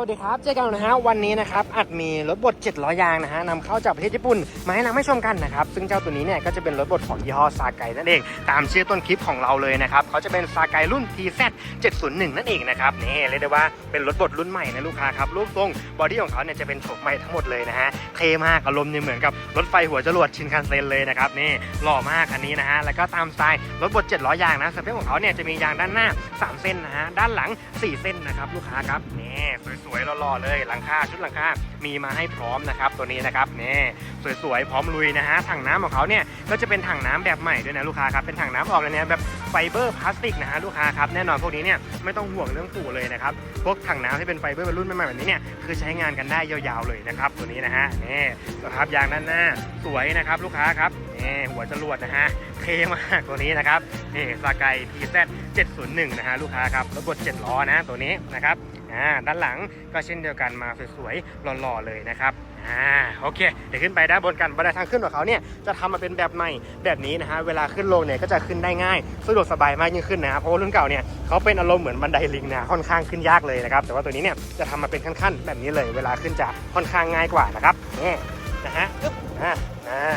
วัสดีครับ เจอกันนะฮะวันนี้นะครับอาจมีรถบด 700 ยางนะฮะนำเข้าจากประเทศญี่ปุ่นมาให้เราไม่ชมกันนะครับ ซึ่งเจ้าตัวนี้เนี่ยก็จะเป็นรถบดของยี่ห้อซาไกนั่นเอง ตามชื่อต้นคลิปของเราเลยนะครับเขาจะเป็นซาไกรุ่น TZ 701 นั่นเองนะครับนี่เรียกได้ว่าเป็นรถบดรุ่นใหม่นะลูกค้าครับรูปทรงบอดี้ของเขาเนี่ยจะเป็นโฉมใหม่ทั้งหมดเลยนะฮะเท่มากอารมณ์เนี่ยเหมือนกับรถไฟหัวจรวดชินคันเซ็นเลยนะครับนี่หล่อมากอันนี้นะฮะแล้วก็ตามสไตล์รถบด 700 ยางนะสเปคของเขาเนี่ยจะมียางด้านหน้า 3 เส้นนะฮะด้านหลัง 4 เส้นนะครับลูกค้าครับนี่สวยๆหล่อๆเลยหลังคาชุดหลังคา มีมาให้พร้อมนะครับตัวนี้นะครับนี่สวยๆพร้อมลุยนะฮะถังน้ำของเขาเนี่ยก็จะเป็นถังน้ำแบบใหม่ด้วยนะลูกค้าครับเป็นถังน้ำออกในแนวแบบไฟเบอร์พลาสติกนะฮะลูกค้าครับแน่นอนพวกนี้เนี่ยไม่ต้องห่วงเรื่องฝุ่เลยนะครับพวกถังน้ำที่เป็นไฟเบอร์รุ่นใหม่ๆแบบนี้เนี่ยคือใช้งานกันได้ยาวๆเลยนะครับตัวนี้นะฮะนี่สภาพยางด้านหน้าสวยนะครับลูกค้าครับนี่หัวจรวดนะฮะเท่มากตัวนี้นะครับนี่สกาย TZ 701 นะฮะลูกค้าครับรถบด7ล้อนะตัวนี้นะครับ อ่าด้านหลังก็เช่นเดียวกันมาสวยๆหล่อๆเลยนะครับอ่าโอเคเดี๋ยวขึ้นไปด้านบนกันบันไดทางขึ้นของเขาเนี่ยจะทำมาเป็นแบบใหม่แบบนี้นะฮะเวลาขึ้นลงเนี่ยก็จะขึ้นได้ง่ายสะดวกสบายมากยิ่งขึ้นนะครับเพราะว่ารุ่นเก่าเนี่ยเขาเป็นอารมณ์เหมือนบันไดลิงนะค่อนข้างขึ้นยากเลยนะครับแต่ว่าตัวนี้เนี่ยจะทำมาเป็นขั้นๆแบบนี้เลย เวลาขึ้นจะค่อนข้างง่ายกว่านะครับนี่นะฮะอ่าอ่า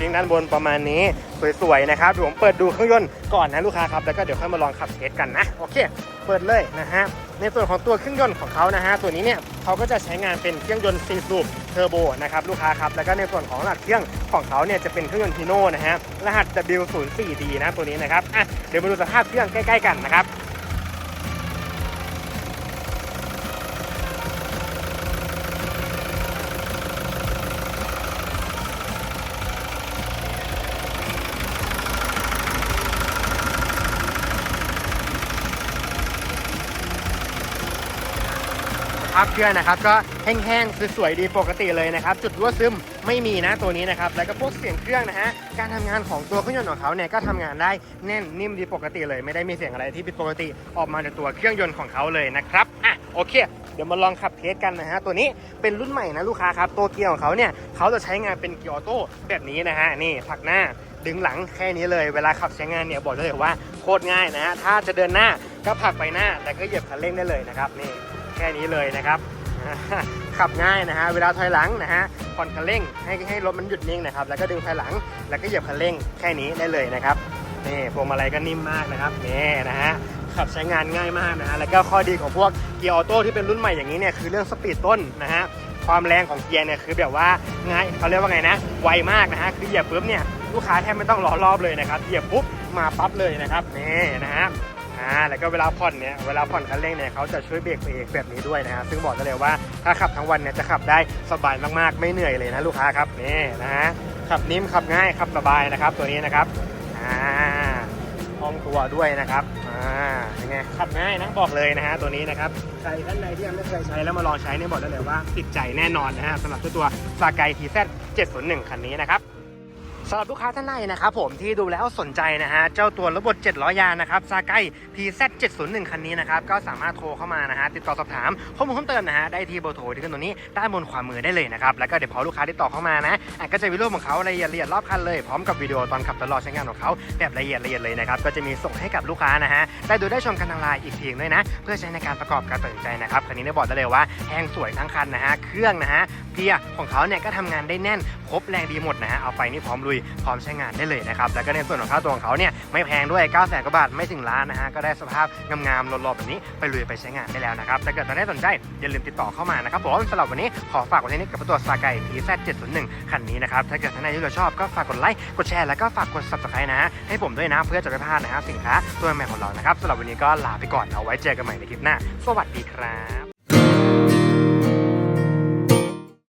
ลิงก์ด้านบนประมาณนี้สวยๆนะครับผมเปิดดูเครื่องยนต์ก่อนนะลูกค้าครับแล้วก็เดี๋ยวค่อยมาลองขับเทสกันนะโอเค เปิดเลยนะฮะในส่วนของตัวเครื่องยนต์ของเขานะฮะตัวนี้เนี่ยเขาก็จะใช้งานเป็นเครื่องยนต์4สูบเทอร์โบนะครับลูกค้าครับแล้วก็ในส่วนของรหัสเครื่องของเขาเนี่ยจะเป็นเครื่องยนต์ทีโน่นะฮะรหัส W04D นะตัวนี้นะครับอะเดี๋ยวมาดูสภาพเครื่องใกล้ ๆ กันนะครับ สภาพเครื่องนะครับก็แห้งๆสวยๆดีปกติเลยนะครับ จุดรั่วซึมไม่มีนะตัวนี้นะครับแล้วก็พวกเสียงเครื่องนะฮะการทำงานของตัวเครื่องยนต์ของเขาเนี่ยก็ทำงานได้แน่นนิ่มดีปกติเลย ไม่ได้มีเสียงอะไรที่ผิดปกติออกมาจากตัวเครื่องยนต์ของเขาเลยนะครับอะโอเคเดี๋ยวมาลองขับเทสกันนะฮะตัวนี้เป็นรุ่นใหม่นะลูกค้าครับตัวเกียร์ของเขาเนี่ยเขาจะใช้งานเป็นเกียร์ออโต้แบบนี้นะฮะนี่ผลักหน้าดึงหลังแค่นี้เลยเวลาขับใช้งานเนี่ยบอกได้เลยว่าโคตรง่ายนะฮะถ้าจะเดินหน้าก็ผลักไปหน้าแล้วก็เหยียบคันเร่งได้เลยนะครับนี่ ค่นี้เลยนะครับ ขับง่ายนะฮะเวลาถอยหลังนะฮะผ่อนคันเร่งให้ให้รถมันหยุดนิ่งนะครับ แล้วก็ดึงถอยหลังแล้วก็เหยียบคันเร่งแค่นี้ได้เลยนะครับนี่พวงมาลัยก็นิ่มมากนะครับนี่นะฮะขับใช้งานง่ายมากนะฮะแล้วก็ข้อดีของพวกเกียร์ออโต้ที่เป็นรุ่นใหม่อย่างนี้เนี่ยคือเรื่องสปีดต้นนะฮะความแรงของเกียร์เนี่ยคือแบบว่าง่ายเขาเรียกว่าไงนะ ไวมากนะฮะคือเหยียบปุ๊บเนี่ยลูกค้าแทบไม่ต้องรอรอบเลยนะครับเหยียบปุ๊บมาปั๊บเลยนะครับนี่นะฮะ อ่าแล้วก็เวลาผ่อนเนี่ยเวลาผ่อนคันเร่งเนี่ยเขาจะช่วยเบรกตัวเองแบบนี้ด้วยนะฮะซึ่งบอกได้เลยว่าถ้าขับทั้งวันเนี่ยจะขับได้สบายมากๆ ไม่เหนื่อยเลยนะลูกค้าครับนี่นะฮะขับนิ่มขับง่ายขับสบายนะครับ ตัวนี้นะครับอ่าคล่องตัวด้วยนะครับอ่ายังไงขับง่ายนะบอกเลยนะฮะตัวนี้นะครับใครท่านใดที่ยังไม่เคยใช้แล้วมาลองใช้เนี่ยบอกได้เลยว่าติดใจแน่นอนนะฮะสำหรับตัวตัวซาไกทีแซ701คันนี้นะครับ สำหรับลูกค้าท่านใดนะครับผมที่ดูแล้วสนใจนะฮะเจ้าตัวระบบ700ยางนะครับซาไก TZ 701คันนี้นะครับก็สามารถโทรเข้ามานะฮะติดต่อสอบถามข้อมูลเพิ่มเติมนะฮะได้ที่เบอร์โทรที่ขึ้นตรงนี้ด้านบนขวามือได้เลยนะครับแล้วก็เดี๋ยวพอลูกค้าติดต่อเข้ามานะอะก็จะวิดีโอของเขารายละเอียดรอบคันเลยพร้อมกับวิดีโอตอนขับตลอดใช้งานของเขาแบบละเอียดละเอียดเลยนะครับก็จะมีส่งให้กับลูกค้านะฮะได้ดูได้ชมกันทางไลน์อีกทีด้วยนะ เพื่อใช้ในการประกอบการตัดสินใจนะครับคันนี้ได้บอกได้เลยว่าแห้งสวยทั้งคันนะฮะเครื่องนะฮะเกียร์ของเขาเนี่ยก็ทำงานได้แน่นครบแรงดีหมดนะฮะเอาไปนี่พร้อมลุยพร้อมใช้งานได้เลยนะครับแล้วก็ในส่วนของค่าตัวของเขาเนี่ยไม่แพงด้วย9 0 0 0 0กว่าบาทไม่ถึงล้านนะฮะก็ได้สภาพงามๆหล่อๆแบบนี้ไปลุยไปใช้งานได้แล้วนะครับถ้าเกิดตอนนี้สนใจอย่าลืมติดต่อเข้ามานะครับผมสำหรับวันนี้ขอฝากไว้ที่นี้กับตัวซาไก TZ 701 คันนี้นะครับถ้าเกิดท่านใดที่เราชอบก็ฝากกดไลค์กดแชร์แล้วก็ฝากกด subscribe นะฮะให้ผมด้วยนะเพื่อจะไม่พลาดนะฮะสินค้าตัวใหม่ของเรานะครับสำหรับวันนี้ก็ลาไปก่อนเอาไว้เจอกันใหม่ในคลิปหน้า สวัสดีครับ